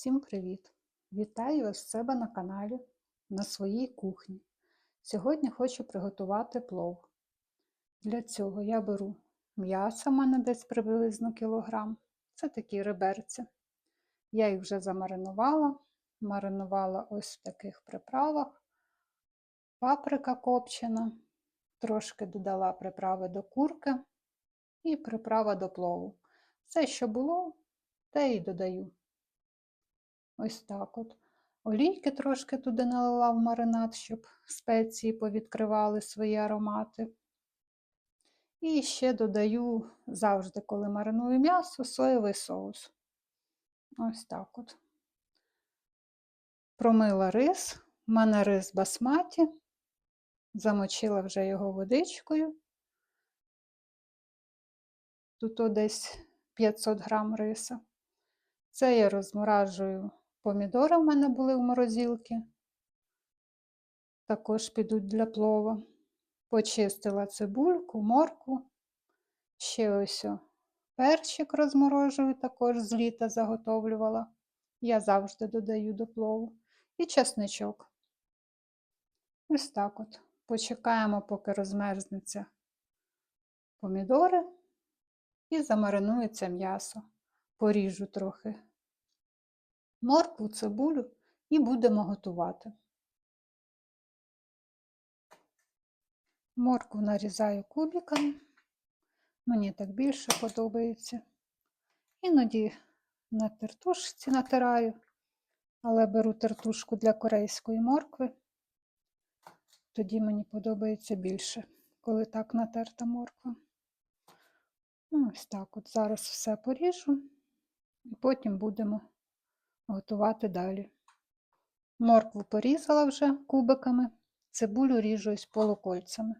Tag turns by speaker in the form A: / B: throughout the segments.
A: Всім привіт! Вітаю вас в себе на каналі на своїй кухні. Сьогодні хочу приготувати плов. Для цього я беру м'ясо, в мене десь приблизно кілограм. Це такі реберці. Я їх вже замаринувала. Маринувала ось в таких приправах. Паприка копчена, трошки додала приправи до курки і приправа до плову. Все, що було, те і додаю. Ось так от. Олійки трошки туди налила в маринад, щоб спеції повідкривали свої аромати. І ще додаю завжди, коли мариную м'ясо, соєвий соус. Ось так от. Промила рис. У мене рис басматі. Замочила вже його водичкою. Тут десь 500 грам риса. Це я розморажую помідори, в мене були в морозилці. Також підуть для плова. Почистила цибульку, морку. Ще ось перчик розморожую, також з літа заготовлювала. Я завжди додаю до плову. І чесничок. Ось так от. Почекаємо, поки розмерзнеться помідори і замаринується м'ясо. Поріжу трохи моркву, цибулю і будемо готувати. Моркву нарізаю кубиками, мені так більше подобається. Іноді на тертушці натираю, але беру тертушку для корейської моркви, тоді мені подобається більше, коли так натерта морква. Ну, Ось так от зараз все поріжу і потім будемо готувати далі. Моркву порізала вже кубиками, цибулю ріжу із полукольцями.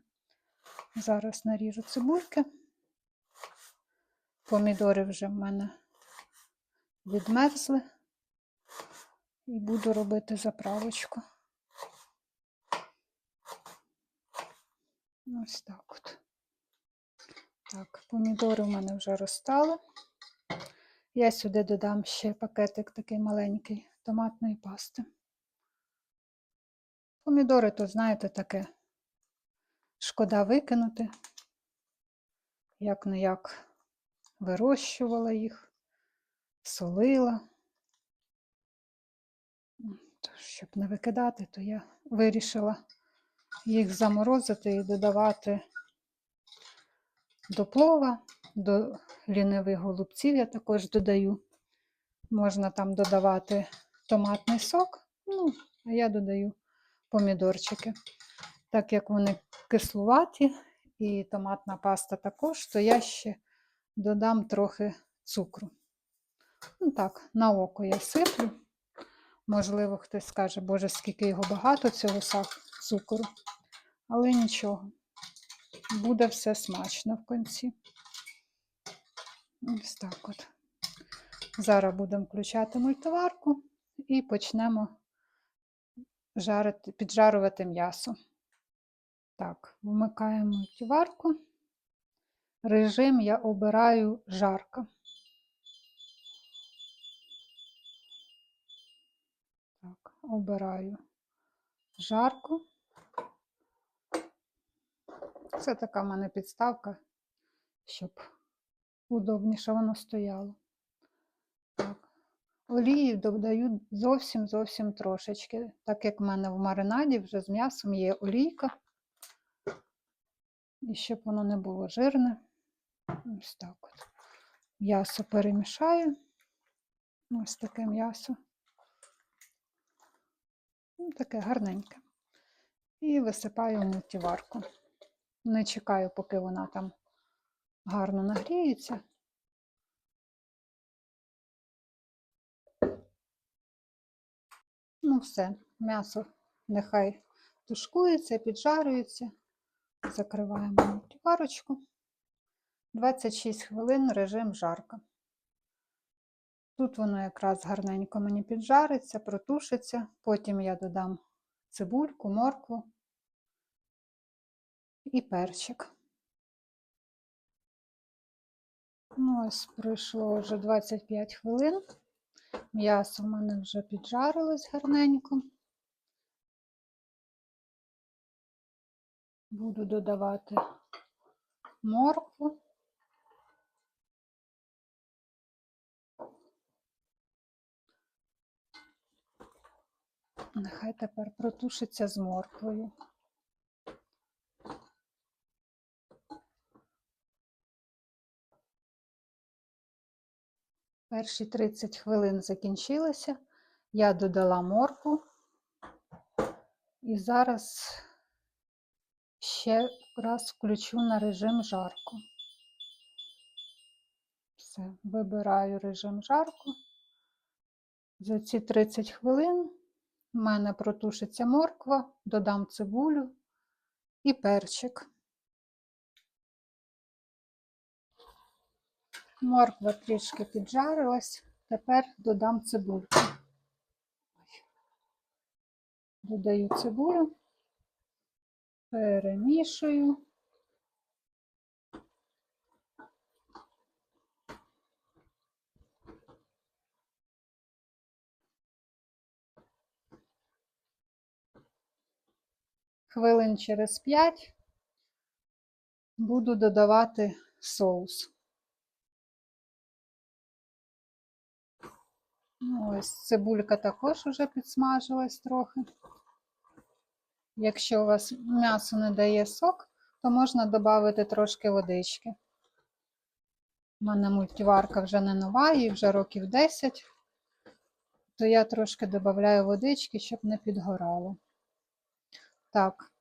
A: Зараз наріжу цибульки. Помідори вже в мене відмерзли і буду робити заправочку. Ось так от. Так, помідори в мене вже розстали. Я сюди додам ще пакетик такий маленький томатної пасти. Помідори, то, знаєте, таке шкода викинути, як не як вирощувала їх, солила. Щоб не викидати, то я вирішила їх заморозити і додавати до плова, до лінивих голубців я також додаю. Можна там додавати томатний сок, ну, а я додаю помідорчики. Так як вони кислуваті і томатна паста також, то я ще додам трохи цукру. Ну так, на око я сиплю. Можливо, хтось скаже, боже, скільки його багато, цього цукру. Але нічого, буде все смачно в кінці. Ось так от. Зараз будемо включати мультиварку і почнемо жарити, піджарувати м'ясо. Так, вмикаємо мультиварку. Режим я обираю жарка. Так, обираю жарку. Це така в мене підставка, щоб удобніше воно стояло. Так. Олії додаю зовсім-зовсім трошечки, так як в мене в маринаді вже з м'ясом є олійка. І щоб воно не було жирне. Ось так от. М'ясо перемішаю. Ось таке м'ясо. Ну, таке гарненьке. І висипаю в мультиварку. Не чекаю, поки вона там гарно нагріється. Ну, все, м'ясо нехай тушкується, піджарюється. Закриваємо мультиварочку. 26 хвилин режим жарка. Тут воно якраз гарненько мені піджариться, протушиться, потім я додам цибульку, моркву і перчик. Ну, ось пройшло вже 25 хвилин. М'ясо в мене вже піджарилось гарненько. Буду додавати моркву. Нехай тепер протушиться з морквою. Перші 30 хвилин закінчилися. Я додала моркву і зараз ще раз включу на режим жарку. Все, вибираю режим жарку. За ці 30 хвилин в мене протушиться морква, додам цибулю і перчик. Морква трішки піджарилась, тепер додам цибульку. Додаю цибулю, перемішую. Хвилин через 5 буду додавати соус. Ось цибулька також вже підсмажилась трохи. Якщо у вас м'ясо не дає сок, то можна додати трошки водички. У мене мультиварка вже не нова, їй вже років 10, то я трошки додаю водички, щоб не підгорало. Так,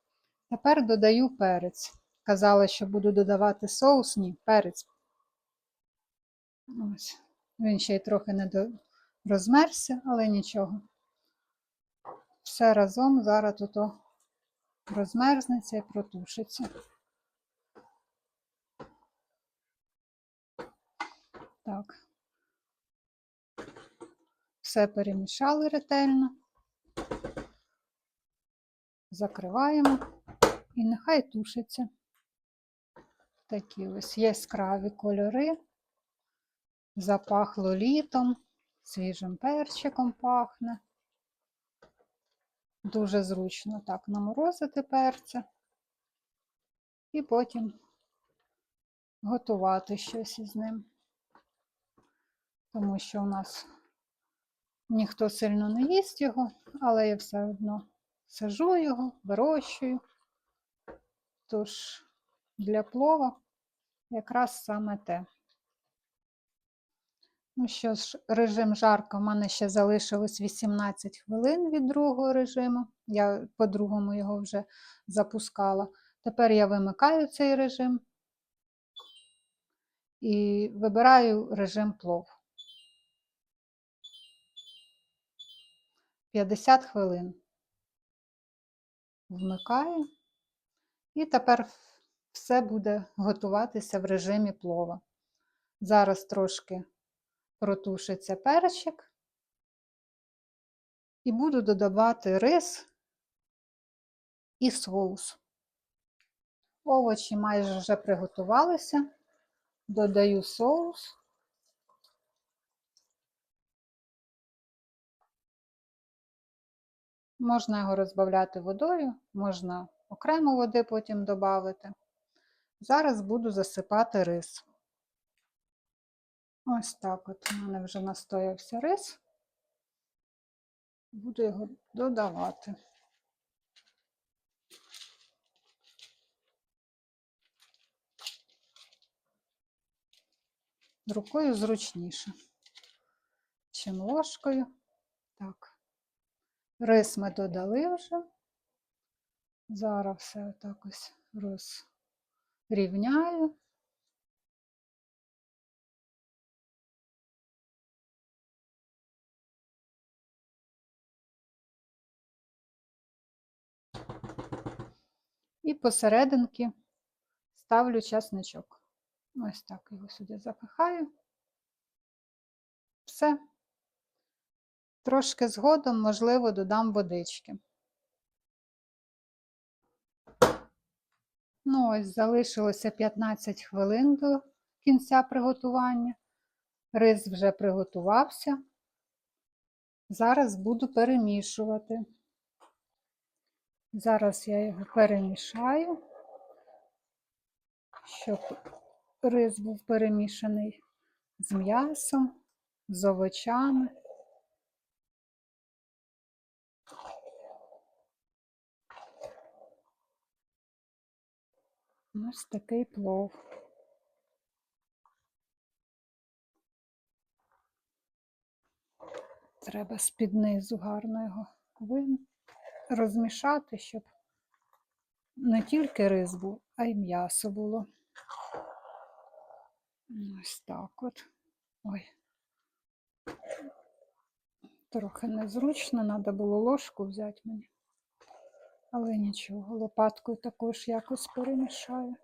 A: тепер додаю перець. Казала, що буду додавати соус, ні, перець. Ось. Він ще й трохи не до... розмерся, але нічого. Все разом зараз тут розмерзнеться і протушиться. Так. Все перемішали ретельно. Закриваємо і нехай тушиться. Такі ось яскраві кольори. Запахло літом, свіжим перчиком пахне. Дуже зручно так наморозити перця і потім готувати щось із ним. Тому що у нас ніхто сильно не їсть його, але я все одно сажу його, вирощую. Тож для плова якраз саме те. Ну що ж, режим жарка в мене ще залишилось 18 хвилин від другого режиму. Я по-другому його вже запускала. Тепер я вимикаю цей режим і вибираю режим плов. 50 хвилин. Вмикаю. І тепер все буде готуватися в режимі плова. Зараз трошки протушиться перчик і буду додавати рис і соус. Овочі майже вже приготувалися, додаю соус. Можна його розбавляти водою, можна окремо води потім додати. Зараз буду засипати рис. Ось так от у мене вже настоявся рис. Буду його додавати. Рукою зручніше, чим ложкою. Так, рис ми додали вже. Зараз все отак ось розрівняю. І посерединки ставлю часничок. Ось так його сюди запихаю. Все. Трошки згодом, можливо, додам водички. Ну, ось, залишилося 15 хвилин до кінця приготування. Рис вже приготувався. Зараз буду перемішувати. Зараз я його перемішаю, щоб рис був перемішаний з м'ясом, з овочами. Ось такий плов. Треба з-під низу гарно його вим- розмішати, щоб не тільки рис а й м'ясо було. Ось так от. Ой. Трохи незручно, треба було ложку взяти мені. Але нічого, лопаткою також якось перемішаю.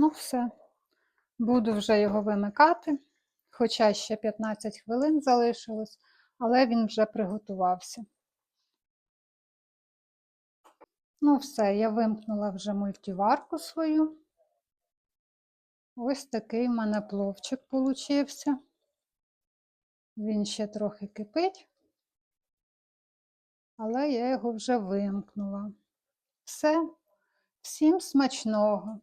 A: Ну, все. Буду вже його вимикати, хоча ще 15 хвилин залишилось, але він вже приготувався. Ну, все, я вимкнула вже мультиварку свою. Ось такий в мене пловчик получився. Він ще трохи кипить, але я його вже вимкнула. Все, всім смачного!